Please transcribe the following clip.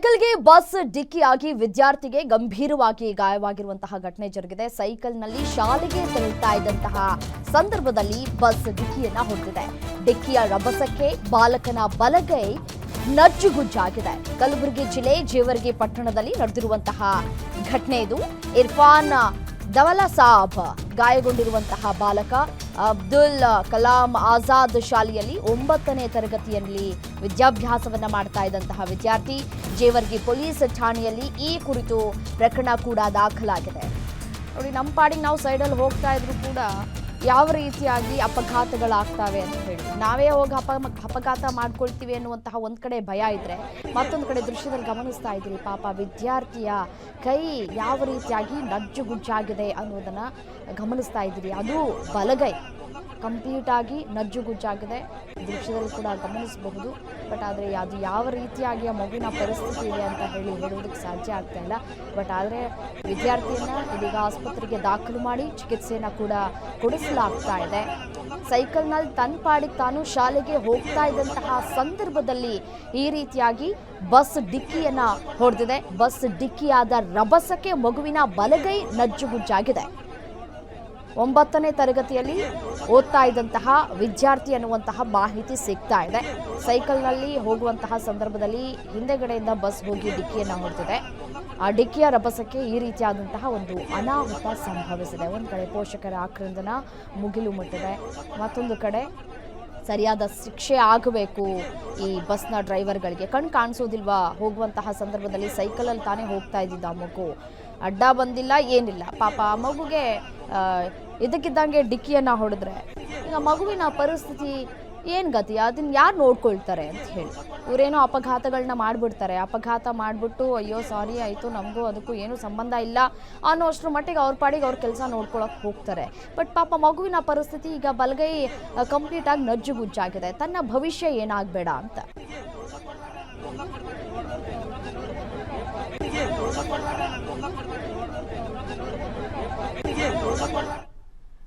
ಸೈಕಲ್ಗೆ bus ಡಿಕ್ಕಿಯಾಗಿ ವಿದ್ಯಾರ್ಥಿಗೆ ಗಂಭೀರವಾಗಿ ಗಾಯವಾಗಿರುವಂತಹ ಘಟನೆ ಜರುಗಿದೆ. ಸೈಕಲ್ನಲ್ಲಿ ಶಾಲೆಗೆ ತೆರಳುತ್ತಾ ಇದ್ದಂತಹ ಸಂದರ್ಭದಲ್ಲಿ ಬಸ್ ಡಿಕ್ಕಿಯನ್ನ ಹೊಡೆದಿದೆ. ಡಿಕ್ಕಿಯ ರಭಸಕ್ಕೆ ಬಾಲಕನ ಬಲಗೈ ನಜ್ಜುಗುಜ್ಜಾಗಿದೆ. ಕಲಬುರಗಿ ಜಿಲ್ಲೆ ಜೇವರ್ಗಿ ಪಟ್ಟಣದಲ್ಲಿ ನಡೆದಿರುವಂತಹ ಘಟನೆ ಇದು. ಇರ್ಫಾನ್ ದವಲ ಸಾಬ್ ಗಾಯಗೊಂಡಿರುವಂತಹ ಬಾಲಕ ಅಬ್ದುಲ್ ಕಲಾಂ ಆಜಾದ್ ಶಾಲೆಯಲ್ಲಿ ಒಂಬತ್ತನೇ ತರಗತಿಯಲ್ಲಿ ವಿದ್ಯಾಭ್ಯಾಸವನ್ನ ಮಾಡ್ತಾ ಇದ್ದಂತಹ ವಿದ್ಯಾರ್ಥಿ ಜೇವರ್ಗಿ ಪೊಲೀಸ್ ಠಾಣೆಯಲ್ಲಿ ಈ ಕುರಿತು ಪ್ರಕರಣ ಕೂಡ ದಾಖಲಾಗಿದೆ. ನೋಡಿ, ನಮ್ಮ ಪಾಡಿಗೆ ನಾವು ಸೈಡಲ್ಲಿ ಹೋಗ್ತಾ ಇದ್ರು ಕೂಡ ಯಾವ ರೀತಿಯಾಗಿ ಅಪಘಾತಗಳಾಗ್ತವೆ ಅಂತ ಹೇಳಿ. ನಾವೇ ಹೋಗಿ ಅಪ, ಅಪಘಾತ ಮಾಡ್ಕೊಳ್ತೀವಿ ಅನ್ನುವಂತಹ ಒಂದು ಕಡೆ ಭಯ ಇದ್ರೆ, ಮತ್ತೊಂದು ಕಡೆ ದೃಶ್ಯದಲ್ಲಿ ಗಮನಿಸ್ತಾ ಇದ್ರಿ, ಪಾಪ ವಿದ್ಯಾರ್ಥಿಯ ಕೈ ಯಾವ ರೀತಿಯಾಗಿ ನಜ್ಜುಗುಜ್ಜಾಗಿದೆ ಅನ್ನೋದನ್ನ ಗಮನಿಸ್ತಾ ಇದ್ದೀರಿ ಅದು ಬಲಗೈ. ಕಂಪ್ಲೀಟ್ ಆಗಿ ನಜ್ಜುಗುಜ್ಜಾಗಿದೆ. ದೃಶ್ಯದಲ್ಲಿ ಕೂಡ ಗಮನಿಸಬಹುದು. ಬಟ್ ಆದರೆ ಅದು ಯಾವ ರೀತಿಯಾಗಿ ಆ ಮಗುವಿನ ಪರಿಸ್ಥಿತಿ ಇದೆ ಅಂತ ಹೇಳಿ ಹೇಳುವುದಕ್ಕೆ ಸಾಧ್ಯ ಆಗ್ತಾ ಇಲ್ಲ. ಬಟ್ ಆದರೆ ವಿದ್ಯಾರ್ಥಿಯನ್ನ ಇದೀಗ ಆಸ್ಪತ್ರೆಗೆ ದಾಖಲು ಮಾಡಿ ಚಿಕಿತ್ಸೆಯನ್ನು ಕೂಡ ಕೊಡಿಸಲಾಗ್ತಾ ಇದೆ. ಸೈಕಲ್ನಲ್ಲಿ ತನ್ನ ಪಾಡಿಗೆ ತಾನು ಶಾಲೆಗೆ ಹೋಗ್ತಾ ಇದ್ದಂತಹ ಸಂದರ್ಭದಲ್ಲಿ ಈ ರೀತಿಯಾಗಿ ಬಸ್ ಡಿಕ್ಕಿಯನ್ನು ಹೊಡೆದಿದೆ. ಬಸ್ ಡಿಕ್ಕಿಯಾದ ರಭಸಕ್ಕೆ ಮಗುವಿನ ಬಲಗೈ ನಜ್ಜುಗುಜ್ಜಾಗಿದೆ. ಒಂಬತ್ತನೇ ತರಗತಿಯಲ್ಲಿ ಓದ್ತಾ ಇದ್ದಂತಹ ವಿದ್ಯಾರ್ಥಿ ಅನ್ನುವಂತಹ ಮಾಹಿತಿ ಸಿಗ್ತಾ ಇದೆ. ಸೈಕಲ್ನಲ್ಲಿ ಹೋಗುವಂತಹ ಸಂದರ್ಭದಲ್ಲಿ ಹಿಂದೆಗಡೆಯಿಂದ ಬಸ್ ಹೋಗಿ ಡಿಕ್ಕಿಯನ್ನು ಹೊಡೆದಿದೆ. ಆ ಡಿಕ್ಕಿಯ ರಭಸಕ್ಕೆ ಈ ರೀತಿಯಾದಂತಹ ಒಂದು ಅನಾಹುತ ಸಂಭವಿಸಿದೆ. ಒಂದು ಕಡೆ ಪೋಷಕರ ಆಕ್ರಂದನ ಮುಗಿಲು ಮುಟ್ಟಿದೆ. ಮತ್ತೊಂದು ಕಡೆ ಸರಿಯಾದ ಶಿಕ್ಷೆ ಆಗಬೇಕು ಈ ಬಸ್ನ ಡ್ರೈವರ್ಗಳಿಗೆ. ಕಣ್ ಕಾಣಿಸೋದಿಲ್ವಾ? ಹೋಗುವಂತಹ ಸಂದರ್ಭದಲ್ಲಿ ಸೈಕಲಲ್ಲಿ ತಾನೇ ಹೋಗ್ತಾ ಇದ್ದಿದ್ದ ಮಗು ಅಡ್ಡ ಬಂದಿಲ್ಲ, ಏನಿಲ್ಲ. ಪಾಪ ಆ ಮಗುಗೆ ಇದಕ್ಕಿದ್ದಂಗೆ ಡಿಕ್ಕಿಯನ್ನು ಹೊಡೆದ್ರೆ ಈಗ ಮಗುವಿನ ಪರಿಸ್ಥಿತಿ ಏನು ಗತಿ? ಅದನ್ನ ಯಾರು ನೋಡ್ಕೊಳ್ತಾರೆ ಅಂತ ಹೇಳಿ. ಇವರೇನೋ ಅಪಘಾತಗಳನ್ನ ಮಾಡಿಬಿಡ್ತಾರೆ. ಅಪಘಾತ ಮಾಡಿಬಿಟ್ಟು, ಅಯ್ಯೋ, ಸಾರಿ ಆಯಿತು, ನಮಗೂ ಅದಕ್ಕೂ ಏನೂ ಸಂಬಂಧ ಇಲ್ಲ ಅನ್ನೋ ಅಷ್ಟರ ಮಟ್ಟಿಗೆ ಅವ್ರ ಪಾಡಿಗೆ ಅವ್ರ ಕೆಲಸ ನೋಡ್ಕೊಳಕ್ಕೆ ಹೋಗ್ತಾರೆ. ಬಟ್ ಪಾಪ ಮಗುವಿನ ಪರಿಸ್ಥಿತಿ ಈಗ ಬಲಗೈ ಕಂಪ್ಲೀಟಾಗಿ ನಜ್ಜುಗುಜ್ಜಾಗಿದೆ. ತನ್ನ ಭವಿಷ್ಯ ಏನಾಗಬೇಡ ಅಂತ. Bye.